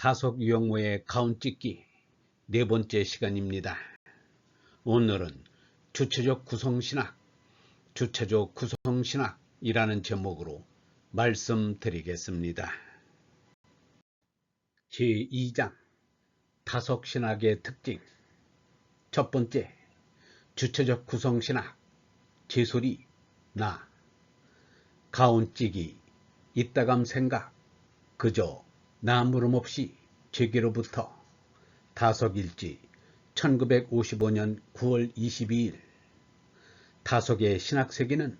다속 유형모의 가운 찍기 네 번째 시간입니다. 오늘은 주체적 구성신학, 주체적 구성신학이라는 제목으로 말씀드리겠습니다. 제2장 다속신학의 특징 첫 번째 주체적 구성신학 제소리 나 가운찌기 이따감 생각 그저 나 물음 없이 제게로부터 다석일지 1955년 9월 22일 다석의 신학세계는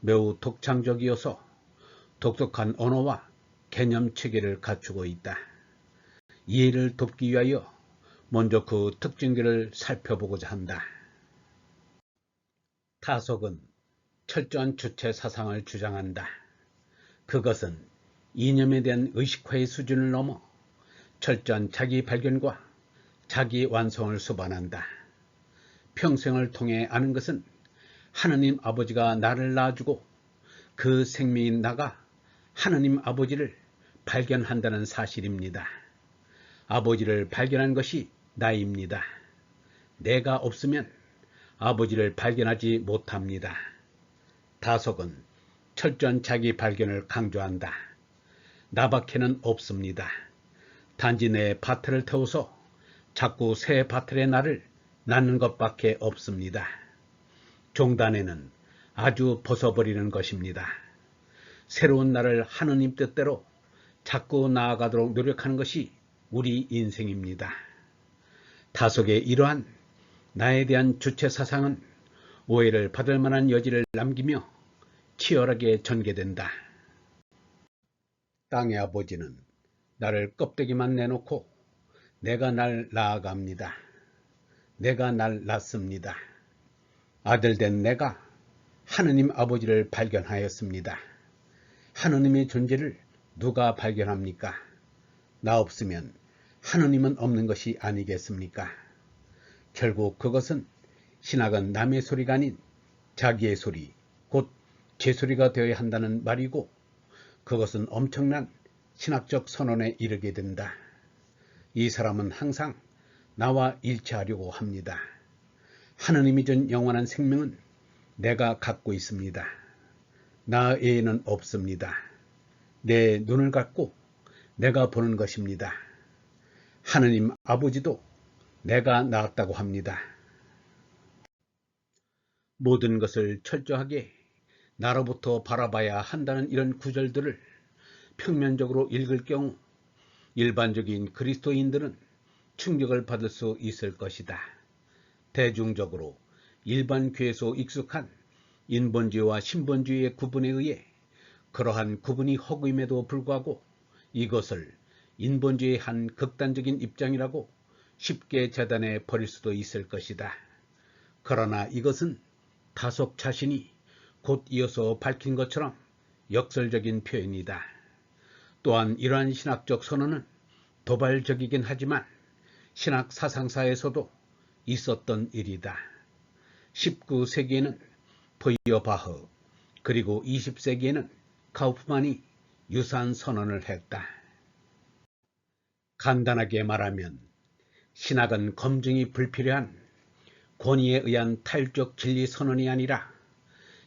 매우 독창적이어서 독특한 언어와 개념 체계를 갖추고 있다. 이해를 돕기 위하여 먼저 그 특징들을 살펴보고자 한다. 타석은 철저한 주체 사상을 주장한다. 그것은 이념에 대한 의식화의 수준을 넘어 철저한 자기 발견과 자기 완성을 수반한다. 평생을 통해 아는 것은 하느님 아버지가 나를 낳아주고 그 생명인 나가 하느님 아버지를 발견한다는 사실입니다. 아버지를 발견한 것이 나입니다. 내가 없으면 아버지를 발견하지 못합니다. 다석은 철저한 자기 발견을 강조한다. 나밖에는 없습니다. 단지 내 바트를 태워서 자꾸 새 바틀의 날을 낳는 것밖에 없습니다. 종단에는 아주 벗어버리는 것입니다. 새로운 날을 하느님 뜻대로 자꾸 나아가도록 노력하는 것이 우리 인생입니다. 다속의 이러한 나에 대한 주체 사상은 오해를 받을 만한 여지를 남기며 치열하게 전개된다. 땅의 아버지는 나를 껍데기만 내놓고 내가 날 낳아갑니다. 내가 날 낳습니다. 아들 된 내가 하느님 아버지를 발견하였습니다. 하느님의 존재를 누가 발견합니까? 나 없으면 하느님은 없는 것이 아니겠습니까? 결국 그것은 신학은 남의 소리가 아닌 자기의 소리, 곧 제 소리가 되어야 한다는 말이고 그것은 엄청난 신학적 선언에 이르게 된다. 이 사람은 항상 나와 일치하려고 합니다. 하느님이 준 영원한 생명은 내가 갖고 있습니다. 나 외에는 없습니다. 내 눈을 갖고 내가 보는 것입니다. 하느님 아버지도 내가 낳았다고 합니다. 모든 것을 철저하게 나로부터 바라봐야 한다는 이런 구절들을 평면적으로 읽을 경우 일반적인 그리스도인들은 충격을 받을 수 있을 것이다. 대중적으로 일반 교회에서 익숙한 인본주의와 신본주의의 구분에 의해 그러한 구분이 허구임에도 불구하고 이것을 인본주의의 한 극단적인 입장이라고 쉽게 재단해 버릴 수도 있을 것이다. 그러나 이것은 다속 자신이 곧 이어서 밝힌 것처럼 역설적인 표현이다. 또한 이러한 신학적 선언은 도발적이긴 하지만 신학 사상사에서도 있었던 일이다. 19세기에는 포이어바흐 그리고 20세기에는 카우프만이 유사한 선언을 했다. 간단하게 말하면 신학은 검증이 불필요한 권위에 의한 탈적 진리 선언이 아니라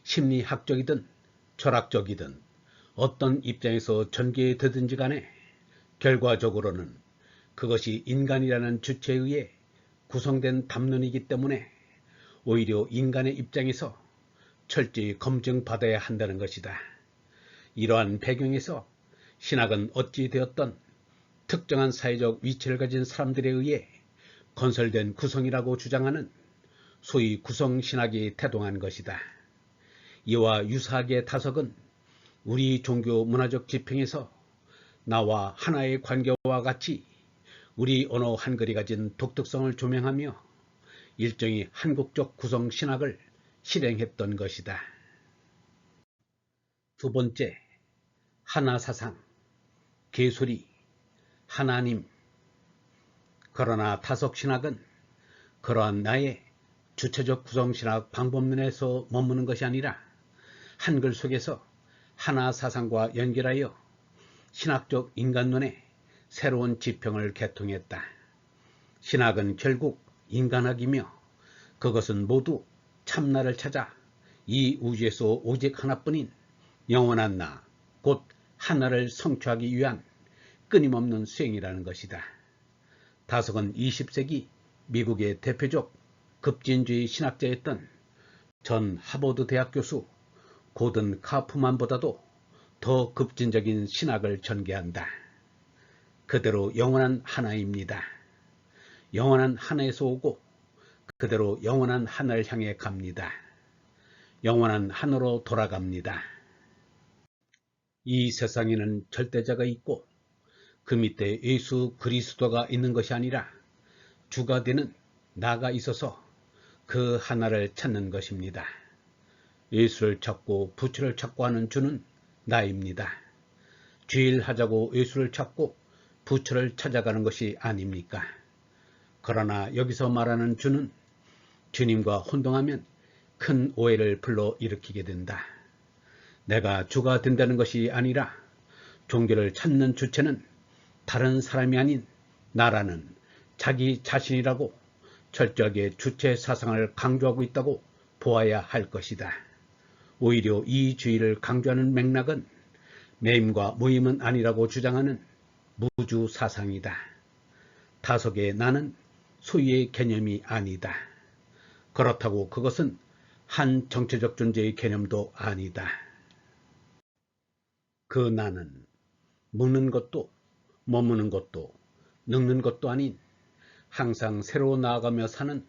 심리학적이든 철학적이든 어떤 입장에서 전개되든지 간에 결과적으로는 그것이 인간이라는 주체에 의해 구성된 담론이기 때문에 오히려 인간의 입장에서 철저히 검증받아야 한다는 것이다. 이러한 배경에서 신학은 어찌 되었던 특정한 사회적 위치를 가진 사람들에 의해 건설된 구성이라고 주장하는 소위 구성신학이 태동한 것이다. 이와 유사하게 타석은 우리 종교 문화적 지평에서 나와 하나의 관계와 같이 우리 언어 한글이 가진 독특성을 조명하며 일종의 한국적 구성 신학을 실행했던 것이다. 두 번째, 하나 사상, 개소리, 하나님. 그러나 타석신학은 그러한 나의 주체적 구성 신학 방법론에서 머무는 것이 아니라 한글 속에서 하나 사상과 연결하여 신학적 인간론에 새로운 지평을 개통했다. 신학은 결국 인간학이며 그것은 모두 참나를 찾아 이 우주에서 오직 하나뿐인 영원한 나, 곧 하나를 성취하기 위한 끊임없는 수행이라는 것이다. 다석은 20세기 미국의 대표적 급진주의 신학자였던 전 하버드 대학 교수 고든 카프만보다도 더 급진적인 신학을 전개한다. 그대로 영원한 하나입니다. 영원한 하나에서 오고 그대로 영원한 하나를 향해 갑니다. 영원한 하나로 돌아갑니다. 이 세상에는 절대자가 있고 그 밑에 예수 그리스도가 있는 것이 아니라 주가 되는 나가 있어서 그 하나를 찾는 것입니다. 예수를 찾고 부처를 찾고 하는 주는 나입니다. 주일하자고 예수를 찾고 부처를 찾아가는 것이 아닙니까? 그러나 여기서 말하는 주는 주님과 혼동하면 큰 오해를 불러 일으키게 된다. 내가 주가 된다는 것이 아니라 종교를 찾는 주체는 다른 사람이 아닌 나라는 자기 자신이라고 철저하게 주체 사상을 강조하고 있다고 보아야 할 것이다. 오히려 이 주의를 강조하는 맥락은 매임과 무임은 아니라고 주장하는 무주 사상이다. 다속의 나는 소유의 개념이 아니다. 그렇다고 그것은 한 정체적 존재의 개념도 아니다. 그 나는 먹는 것도 머무는 것도 늙는 것도 아닌 항상 새로 나아가며 사는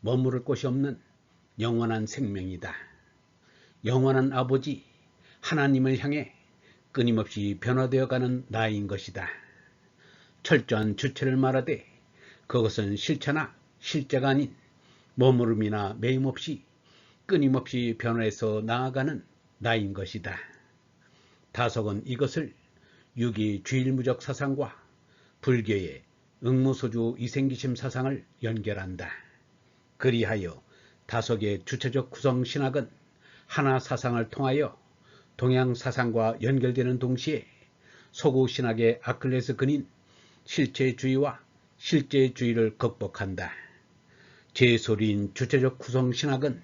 머무를 곳이 없는 영원한 생명이다. 영원한 아버지 하나님을 향해 끊임없이 변화되어가는 나인 것이다. 철저한 주체를 말하되 그것은 실체나 실제가 아닌 머무름이나 매임 없이 끊임없이 변화해서 나아가는 나인 것이다. 다석은 이것을 유기 주일무적 사상과 불교의 응무소주 이생기심 사상을 연결한다. 그리하여 다석의 주체적 구성 신학은 하나 사상을 통하여 동양 사상과 연결되는 동시에 서구 신학의 아클레스 근인 실체주의와 실제주의를 극복한다. 제소리인 주체적 구성 신학은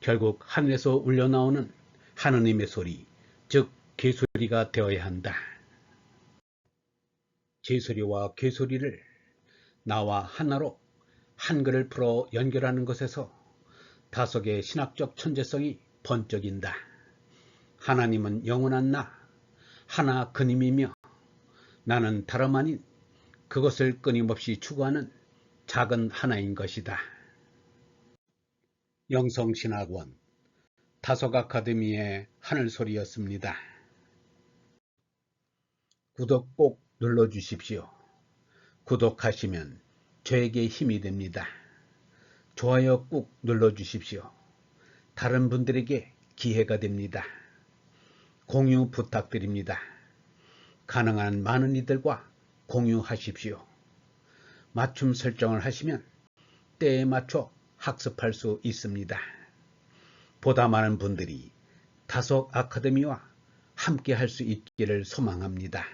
결국 하늘에서 울려나오는 하느님의 소리, 즉 개소리가 되어야 한다. 제소리와 개소리를 나와 하나로 한글을 풀어 연결하는 것에서 다속의 신학적 천재성이 번쩍인다. 하나님은 영원한 나, 하나 그님이며 나는 다름 아닌 그것을 끊임없이 추구하는 작은 하나인 것이다. 영성신학원 다속 아카데미의 하늘소리였습니다. 구독 꼭 눌러주십시오. 구독하시면 저에게 힘이 됩니다. 좋아요 꾹 눌러주십시오. 다른 분들에게 기회가 됩니다. 공유 부탁드립니다. 가능한 많은 이들과 공유하십시오. 맞춤 설정을 하시면 때에 맞춰 학습할 수 있습니다. 보다 많은 분들이 다속 아카데미와 함께 할 수 있기를 소망합니다.